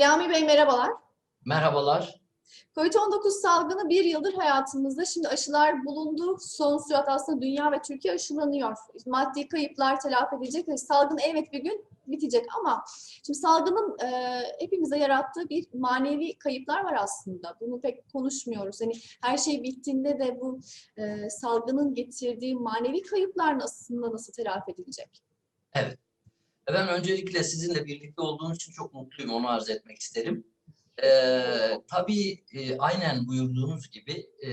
İlhami Bey merhabalar. Merhabalar. Covid-19 salgını bir yıldır hayatımızda. Şimdi aşılar bulundu. Son sürat aslında dünya ve Türkiye aşılanıyor. Maddi kayıplar telafi edilecek ve salgın evet bir gün bitecek ama şimdi salgının e, hepimize yarattığı bir manevi kayıplar var aslında. Bunu pek konuşmuyoruz. Hani her şey bittiğinde de bu e, salgının getirdiği manevi kayıplar aslında nasıl telafi edilecek? Ben öncelikle sizinle birlikte olduğunuz için çok mutluyum. Onu arz etmek isterim. Ee, tabii e, aynen buyurduğunuz gibi e,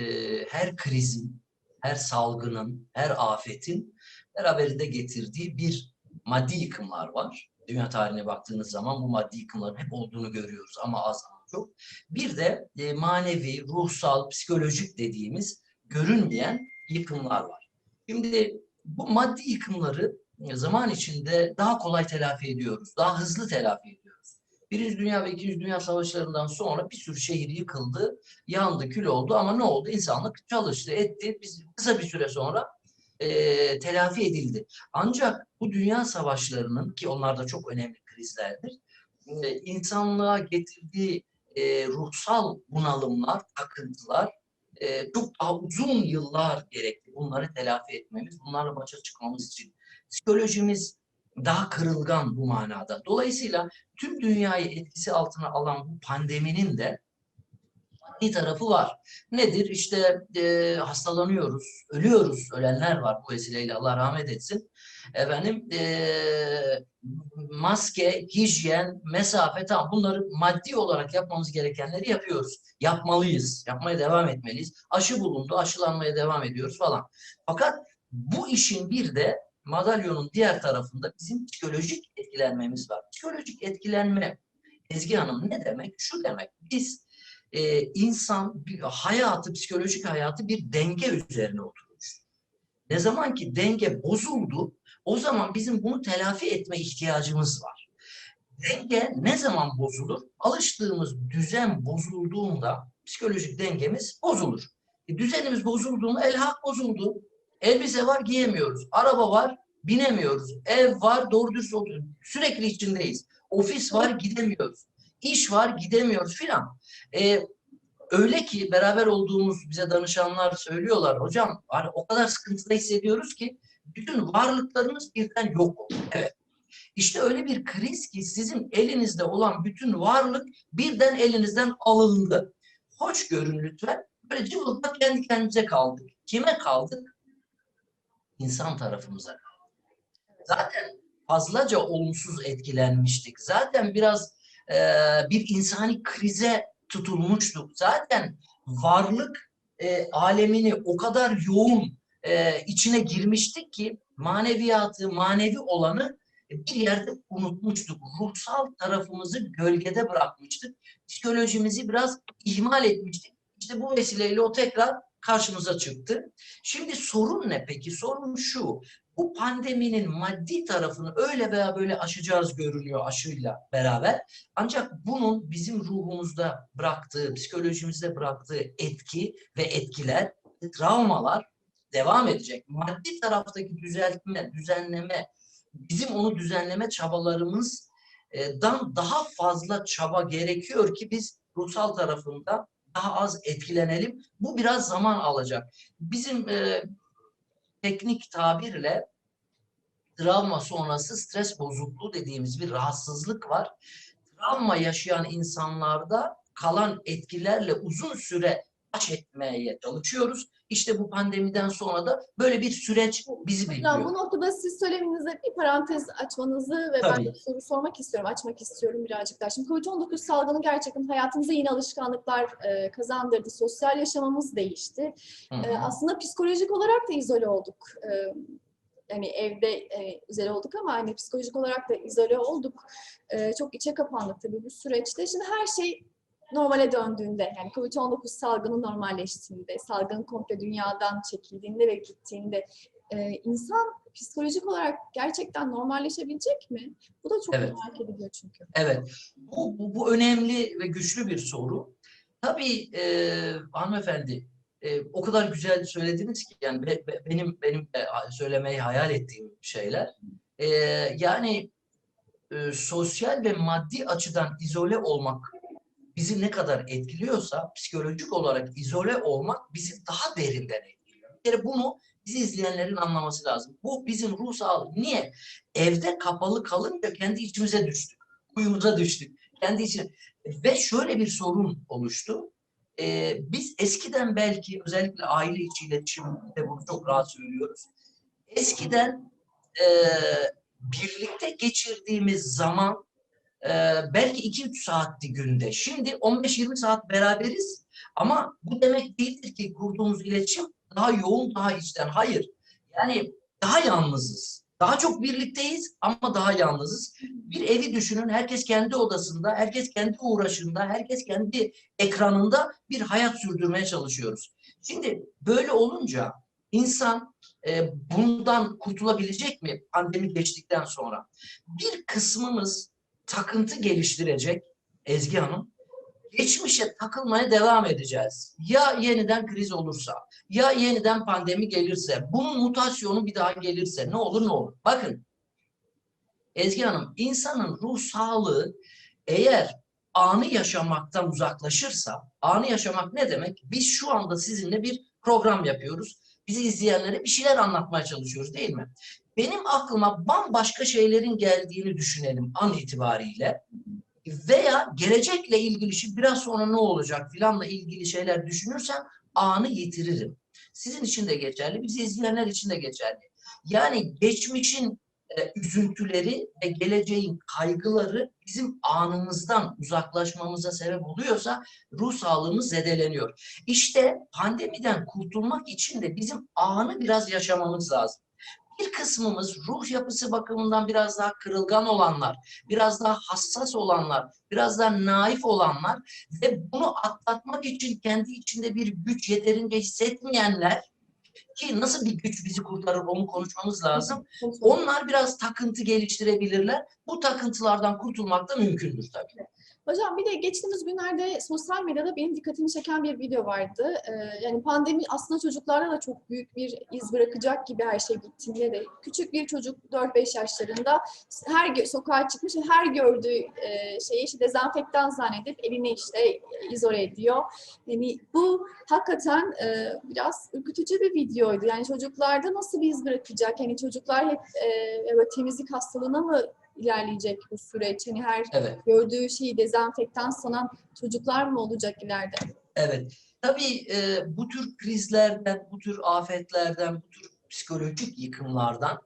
her krizin, her salgının, her afetin beraberinde getirdiği bir maddi yıkımlar var. Dünya tarihine baktığınız zaman bu maddi yıkımların hep olduğunu görüyoruz ama az ama çok. Bir de e, manevi, ruhsal, psikolojik dediğimiz görünmeyen yıkımlar var. Şimdi bu maddi yıkımları zaman içinde daha kolay telafi ediyoruz. Daha hızlı telafi ediyoruz. Birinci Dünya ve İkinci Dünya Savaşları'ndan sonra bir sürü şehir yıkıldı, yandı, kül oldu ama ne oldu? İnsanlık çalıştı, etti. Biz kısa bir süre sonra eee, telafi edildi. Ancak bu dünya savaşlarının ki onlar da çok önemli krizlerdir, eee, insanlığa getirdiği eee, ruhsal bunalımlar, takıntılar eee, çok daha uzun yıllar gerekti. Bunları telafi etmemiz, bunlarla başa çıkmamız için psikolojimiz daha kırılgan bu manada. Dolayısıyla tüm dünyayı etkisi altına alan bu pandeminin de bir tarafı var. Nedir? İşte e, hastalanıyoruz, ölüyoruz, ölenler var bu vesileyle Allah rahmet etsin. Efendim e, maske, hijyen, mesafe tam bunları maddi olarak yapmamız gerekenleri yapıyoruz. Yapmalıyız, yapmaya devam etmeliyiz. Aşı bulundu, aşılanmaya devam ediyoruz falan. Fakat bu işin bir de madalyonun diğer tarafında bizim psikolojik etkilenmemiz var. Psikolojik etkilenme Ezgi Hanım ne demek? Şu demek. Biz e, insan hayatı, psikolojik hayatı bir denge üzerine oturmuş. Ne zaman ki denge bozuldu, o zaman bizim bunu telafi etme ihtiyacımız var. Denge ne zaman bozulur? Alıştığımız düzen bozulduğunda psikolojik dengemiz bozulur. E, düzenimiz bozulduğunda elhak bozuldu. Elbise var giyemiyoruz. Araba var binemiyoruz. Ev var doğru düz oturuyoruz. Sürekli içindeyiz. Ofis var gidemiyoruz. İş var gidemiyoruz filan. Ee, öyle ki beraber olduğumuz bize danışanlar söylüyorlar. Hocam hani o kadar sıkıntıda hissediyoruz ki bütün varlıklarımız birden yok oldu. Evet. İşte öyle bir kriz ki sizin elinizde olan bütün varlık birden elinizden alındı. Hoş görün lütfen. Böyle cıvıldak kendi kendimize kaldık. Kime kaldık? İnsan tarafımıza kaldık. Zaten fazlaca olumsuz etkilenmiştik. Zaten biraz e, bir insani krize tutulmuştuk. Zaten varlık e, alemini o kadar yoğun e, içine girmiştik ki maneviyatı, manevi olanı bir yerde unutmuştuk. Ruhsal tarafımızı gölgede bırakmıştık. Psikolojimizi biraz ihmal etmiştik. İşte bu vesileyle o tekrar karşımıza çıktı. Şimdi sorun ne peki? Sorun şu. Bu pandeminin maddi tarafını öyle veya böyle aşacağız görünüyor aşıyla beraber. Ancak bunun bizim ruhumuzda bıraktığı, psikolojimizde bıraktığı etki ve etkiler, travmalar devam edecek. Maddi taraftaki düzeltme, düzenleme, bizim onu düzenleme çabalarımızdan daha fazla çaba gerekiyor ki biz ruhsal tarafında daha az etkilenelim. Bu biraz zaman alacak. Bizim e, teknik tabirle travma sonrası stres bozukluğu dediğimiz bir rahatsızlık var. Travma yaşayan insanlarda kalan etkilerle uzun süre baş etmeye çalışıyoruz. İşte bu pandemiden sonra da böyle bir süreç bizi bekliyor. bu noktada siz söylemenize bir parantez açmanızı ve ben Tabii. de bir soru sormak istiyorum, açmak istiyorum birazcık daha. Şimdi COVID-19 salgını gerçekten hayatımıza yeni alışkanlıklar e, kazandırdı. Sosyal yaşamımız değişti. Hı E, hı. aslında psikolojik olarak da izole olduk. E, yani evde e, izole olduk ama hani psikolojik olarak da izole olduk. E, çok içe kapandık tabii bu süreçte. Şimdi her şey normale döndüğünde, yani COVID-19 salgını normalleştiğinde, salgın komple dünyadan çekildiğinde ve gittiğinde e, insan psikolojik olarak gerçekten normalleşebilecek mi? Bu da çok Evet. merak ediliyor çünkü. Evet, bu, bu, bu önemli ve güçlü bir soru. Tabii e, hanımefendi e, o kadar güzel söylediniz ki yani be- be- benim benim de söylemeyi hayal ettiğim şeyler. E, yani e, sosyal ve maddi açıdan izole olmak bizi ne kadar etkiliyorsa psikolojik olarak izole olmak bizi daha derinden etkiliyor. Bir kere bunu bizi izleyenlerin anlaması lazım. Bu bizim ruh sağlığı. Niye? Evde kapalı kalınca kendi içimize düştük. Kuyumuza düştük. Kendi içine. Ve şöyle bir sorun oluştu. Ee, biz eskiden belki özellikle aile içi iletişimde bunu çok rahat söylüyoruz. Eskiden e, birlikte geçirdiğimiz zaman e, belki 2-3 saatti günde. Şimdi 15-20 saat beraberiz ama bu demek değildir ki kurduğumuz iletişim daha yoğun, daha içten. Hayır. Yani daha yalnızız. Daha çok birlikteyiz ama daha yalnızız. Bir evi düşünün. Herkes kendi odasında, herkes kendi uğraşında, herkes kendi ekranında bir hayat sürdürmeye çalışıyoruz. Şimdi böyle olunca insan e, bundan kurtulabilecek mi pandemi geçtikten sonra? Bir kısmımız takıntı geliştirecek Ezgi Hanım. Geçmişe takılmaya devam edeceğiz. Ya yeniden kriz olursa, ya yeniden pandemi gelirse, bunun mutasyonu bir daha gelirse ne olur ne olur. Bakın Ezgi Hanım, insanın ruh sağlığı eğer anı yaşamaktan uzaklaşırsa, anı yaşamak ne demek? Biz şu anda sizinle bir program yapıyoruz. Bizi izleyenlere bir şeyler anlatmaya çalışıyoruz değil mi? Benim aklıma bambaşka şeylerin geldiğini düşünelim an itibariyle veya gelecekle ilgili şey biraz sonra ne olacak filanla ilgili şeyler düşünürsem anı yitiririm. Sizin için de geçerli, bizi izleyenler için de geçerli. Yani geçmişin e, üzüntüleri ve geleceğin kaygıları bizim anımızdan uzaklaşmamıza sebep oluyorsa ruh sağlığımız zedeleniyor. İşte pandemiden kurtulmak için de bizim anı biraz yaşamamız lazım. Bir kısmımız ruh yapısı bakımından biraz daha kırılgan olanlar, biraz daha hassas olanlar, biraz daha naif olanlar ve bunu atlatmak için kendi içinde bir güç yeterince hissetmeyenler ki nasıl bir güç bizi kurtarır onu konuşmamız lazım. Onlar biraz takıntı geliştirebilirler. Bu takıntılardan kurtulmak da mümkündür tabii. Hocam bir de geçtiğimiz günlerde sosyal medyada benim dikkatimi çeken bir video vardı. Ee, yani pandemi aslında çocuklarda da çok büyük bir iz bırakacak gibi her şey bittiğinde de. Küçük bir çocuk 4-5 yaşlarında her sokağa çıkmış her gördüğü e, şeyi işte dezenfektan zannedip elini işte izole ediyor. Yani bu hakikaten e, biraz ürkütücü bir videoydu. Yani çocuklarda nasıl bir iz bırakacak? Yani çocuklar hep e, temizlik hastalığına mı ilerleyecek bu süreç? Hani her Evet. gördüğü şeyi dezenfektan sanan çocuklar mı olacak ileride? Evet. Tabii e, bu tür krizlerden, bu tür afetlerden, bu tür psikolojik yıkımlardan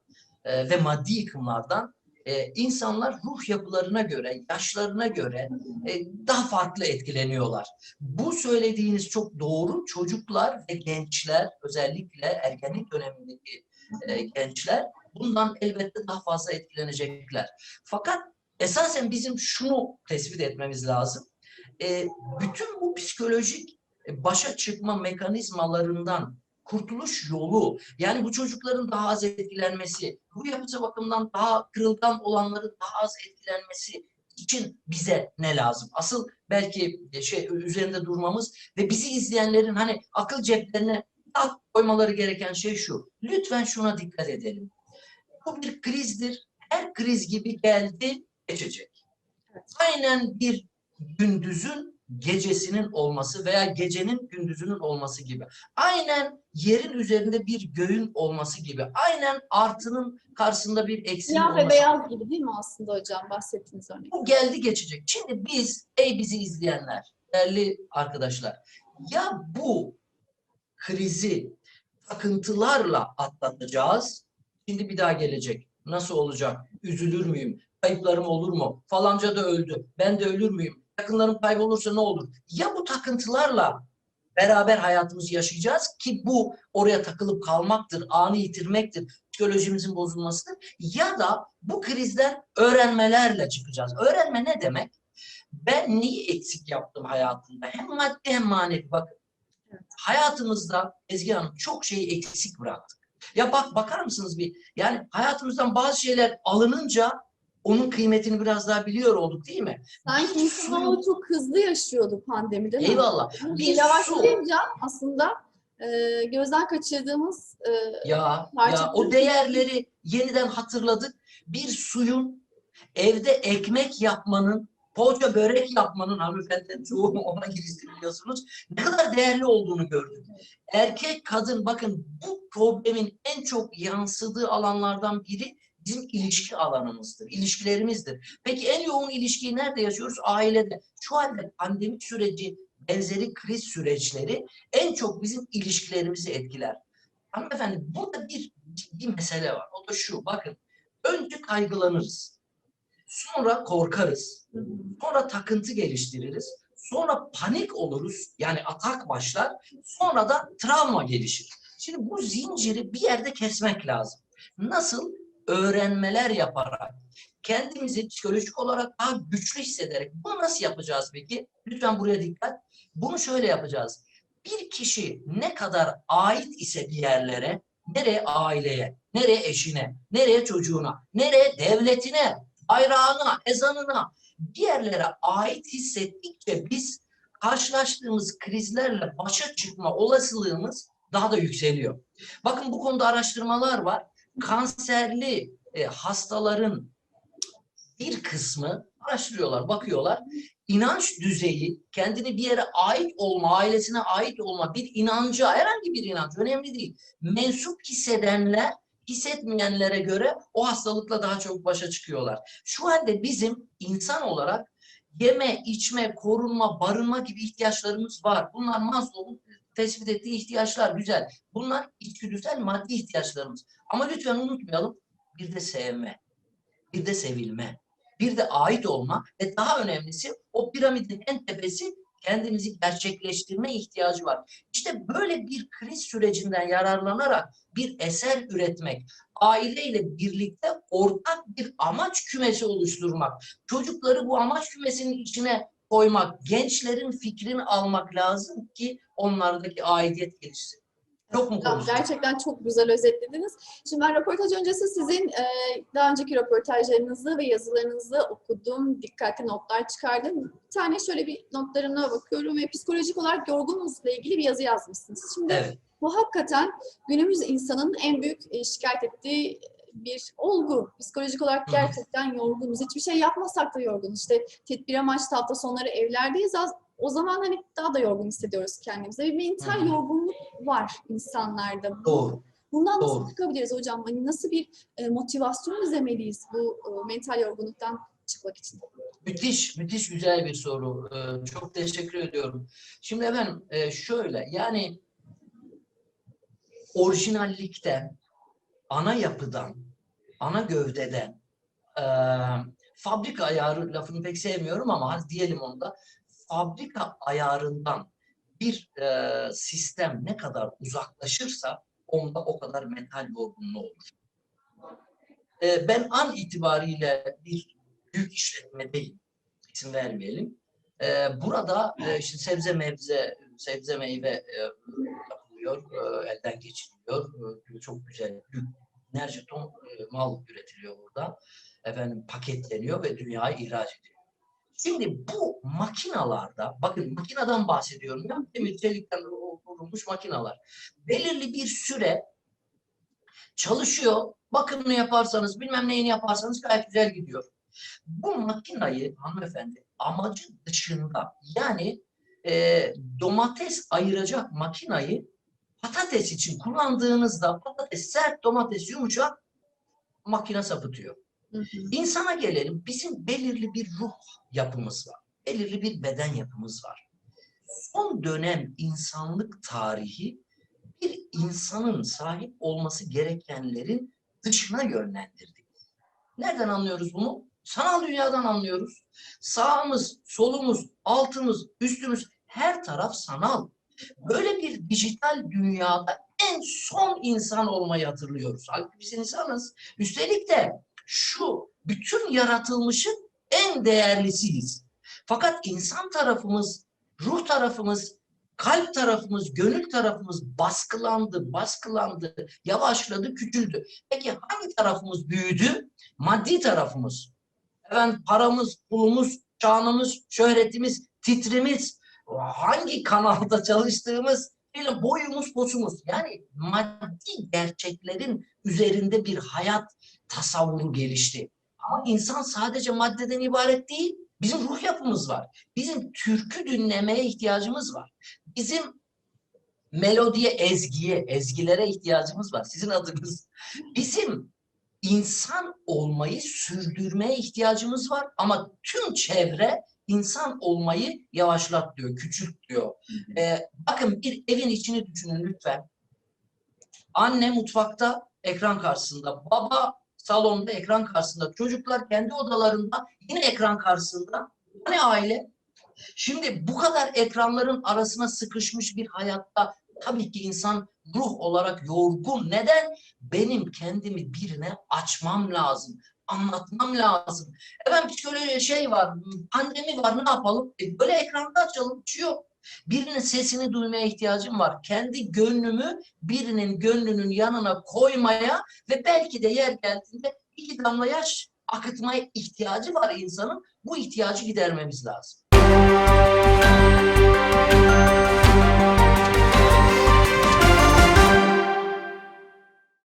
e, ve maddi yıkımlardan e, insanlar ruh yapılarına göre, yaşlarına göre e, daha farklı etkileniyorlar. Bu söylediğiniz çok doğru. Çocuklar ve gençler, özellikle ergenlik dönemindeki e, gençler bundan elbette daha fazla etkilenecekler. Fakat esasen bizim şunu tespit etmemiz lazım. E, bütün bu psikolojik e, başa çıkma mekanizmalarından kurtuluş yolu yani bu çocukların daha az etkilenmesi, bu yapıcı bakımdan daha kırılgan olanların daha az etkilenmesi için bize ne lazım? Asıl belki e, şey üzerinde durmamız ve bizi izleyenlerin hani akıl ceplerine tak koymaları gereken şey şu. Lütfen şuna dikkat edelim. Bu bir krizdir. Her kriz gibi geldi, geçecek. Aynen bir gündüzün gecesinin olması veya gecenin gündüzünün olması gibi. Aynen yerin üzerinde bir göğün olması gibi. Aynen artının karşısında bir eksiğin Siyah olması ve beyaz gibi değil mi aslında hocam bahsettiğiniz örnek? bu geldi geçecek. Şimdi biz, ey bizi izleyenler, değerli arkadaşlar, ya bu krizi takıntılarla atlatacağız, şimdi bir daha gelecek. Nasıl olacak? Üzülür müyüm? Kayıplarım olur mu? Falanca da öldü. Ben de ölür müyüm? Yakınlarım kaybolursa ne olur? Ya bu takıntılarla beraber hayatımızı yaşayacağız ki bu oraya takılıp kalmaktır, anı yitirmektir, psikolojimizin bozulmasıdır. Ya da bu krizden öğrenmelerle çıkacağız. Öğrenme ne demek? Ben neyi eksik yaptım hayatımda? Hem maddi hem manevi. Bakın hayatımızda Ezgi Hanım çok şeyi eksik bıraktık. Ya bak bakar mısınız bir? Yani hayatımızdan bazı şeyler alınınca onun kıymetini biraz daha biliyor olduk değil mi? Sanki Bir insanoğlu çok hızlı yaşıyordu pandemi değil mi? Eyvallah. Bir su. Yavaşlayınca aslında e, gözden kaçırdığımız e, Ya, ya o değerleri yeniden hatırladık. Bir suyun Evde ekmek yapmanın, poğaça börek yapmanın hanımefendinin çoğu ona girişti biliyorsunuz. Ne kadar değerli olduğunu gördüm. Erkek, kadın bakın bu problemin en çok yansıdığı alanlardan biri bizim ilişki alanımızdır, ilişkilerimizdir. Peki en yoğun ilişkiyi nerede yaşıyoruz? Ailede. Şu halde pandemi süreci, benzeri kriz süreçleri en çok bizim ilişkilerimizi etkiler. Hanımefendi burada bir ciddi mesele var. O da şu, bakın. Önce kaygılanırız. Sonra korkarız. Sonra takıntı geliştiririz. Sonra panik oluruz. Yani atak başlar. Sonra da travma gelişir. Şimdi bu zinciri bir yerde kesmek lazım. Nasıl? Öğrenmeler yaparak, kendimizi psikolojik olarak daha güçlü hissederek. Bunu nasıl yapacağız peki? Lütfen buraya dikkat. Bunu şöyle yapacağız. Bir kişi ne kadar ait ise bir yerlere, nereye aileye, nereye eşine, nereye çocuğuna, nereye devletine, bayrağına, ezanına, bir yerlere ait hissettikçe biz karşılaştığımız krizlerle başa çıkma olasılığımız daha da yükseliyor. Bakın bu konuda araştırmalar var. Kanserli e, hastaların bir kısmı araştırıyorlar, bakıyorlar. İnanç düzeyi, kendini bir yere ait olma, ailesine ait olma, bir inanca, herhangi bir inanç, önemli değil. Mensup hissedenler, hissetmeyenlere göre o hastalıkla daha çok başa çıkıyorlar. Şu halde bizim insan olarak yeme, içme, korunma, barınma gibi ihtiyaçlarımız var. Bunlar Maslow'un tespit ettiği ihtiyaçlar güzel. Bunlar içgüdüsel maddi ihtiyaçlarımız. Ama lütfen unutmayalım bir de sevme, bir de sevilme, bir de ait olma ve daha önemlisi o piramidin en tepesi kendimizi gerçekleştirme ihtiyacı var. İşte böyle bir kriz sürecinden yararlanarak bir eser üretmek, aileyle birlikte ortak bir amaç kümesi oluşturmak, çocukları bu amaç kümesinin içine koymak, gençlerin fikrini almak lazım ki onlardaki aidiyet gelişsin. Çok mu Tamam, konuştum? Gerçekten çok güzel özetlediniz. Şimdi ben röportaj öncesi sizin e, daha önceki röportajlarınızı ve yazılarınızı okudum. Dikkatli notlar çıkardım. Bir tane şöyle bir notlarına bakıyorum ve psikolojik olarak yorgunlukla ilgili bir yazı yazmışsınız. Şimdi Evet. bu hakikaten günümüz insanının en büyük e, şikayet ettiği bir olgu. Psikolojik olarak gerçekten yorgunuz. Hiçbir şey yapmasak da yorgunuz. İşte tedbir amaçlı hafta sonları evlerdeyiz. Az- O zaman hani daha da yorgun hissediyoruz kendimizi. Bir mental Hı yorgunluk var insanlarda. Doğru. Bundan nasıl Doğru. çıkabiliriz hocam? Hani nasıl bir e, motivasyon izlemeliyiz bu e, mental yorgunluktan çıkmak için? Müthiş, müthiş güzel bir soru. Ee, çok teşekkür ediyorum. Şimdi efendim e, şöyle yani orijinallikten, ana yapıdan, ana gövdeden, e, fabrika ayarı lafını pek sevmiyorum ama diyelim onda, fabrika ayarından bir e, sistem ne kadar uzaklaşırsa onda o kadar mental yorgunluğu olur. E, ben an itibariyle bir büyük işletmedeyim. İsim vermeyelim. Ee, burada e, işte sebze mebze, sebze meyve e, yapılıyor, e, elden geçiriliyor. E, çok güzel, büyük, binlerce ton e, mal üretiliyor burada. Efendim paketleniyor ve dünyaya ihraç ediliyor. Şimdi bu makinalarda, bakın makineden bahsediyorum ya, demir çelikten kurulmuş makinalar. Belirli bir süre çalışıyor, bakımını yaparsanız, bilmem neyini yaparsanız gayet güzel gidiyor. Bu makinayı hanımefendi amacı dışında yani e, domates ayıracak makinayı patates için kullandığınızda patates sert, domates yumuşak makine sapıtıyor. İnsana gelelim. Bizim belirli bir ruh yapımız var. Belirli bir beden yapımız var. Son dönem insanlık tarihi bir insanın sahip olması gerekenlerin dışına yönlendirdi. Nereden anlıyoruz bunu? Sanal dünyadan anlıyoruz. Sağımız, solumuz, altımız, üstümüz her taraf sanal. Böyle bir dijital dünyada en son insan olmayı hatırlıyoruz. Halbuki biz insanız. Üstelik de şu bütün yaratılmışın en değerlisiyiz. Fakat insan tarafımız, ruh tarafımız, kalp tarafımız, gönül tarafımız baskılandı, baskılandı, yavaşladı, küçüldü. Peki hangi tarafımız büyüdü? Maddi tarafımız. Efendim paramız, pulumuz, şanımız, şöhretimiz, titrimiz, hangi kanalda çalıştığımız, boyumuz, posumuz. Yani maddi gerçeklerin üzerinde bir hayat tasavvuru gelişti. Ama insan sadece maddeden ibaret değil. Bizim ruh yapımız var. Bizim türkü dinlemeye ihtiyacımız var. Bizim melodiye, ezgiye, ezgilere ihtiyacımız var. Sizin adınız. Bizim insan olmayı sürdürmeye ihtiyacımız var. Ama tüm çevre insan olmayı yavaşlat diyor, küçült diyor. Ee, bakın bir evin içini düşünün lütfen. Anne mutfakta ekran karşısında, baba salonda ekran karşısında, çocuklar kendi odalarında yine ekran karşısında. Ne aile? Şimdi bu kadar ekranların arasına sıkışmış bir hayatta tabii ki insan ruh olarak yorgun. Neden? Benim kendimi birine açmam lazım. Anlatmam lazım. Efendim şöyle şey var, pandemi var ne yapalım? E, böyle ekranda açalım, bir şey yok. Birinin sesini duymaya ihtiyacım var. Kendi gönlümü birinin gönlünün yanına koymaya ve belki de yer geldiğinde iki damla yaş akıtmaya ihtiyacı var insanın. Bu ihtiyacı gidermemiz lazım.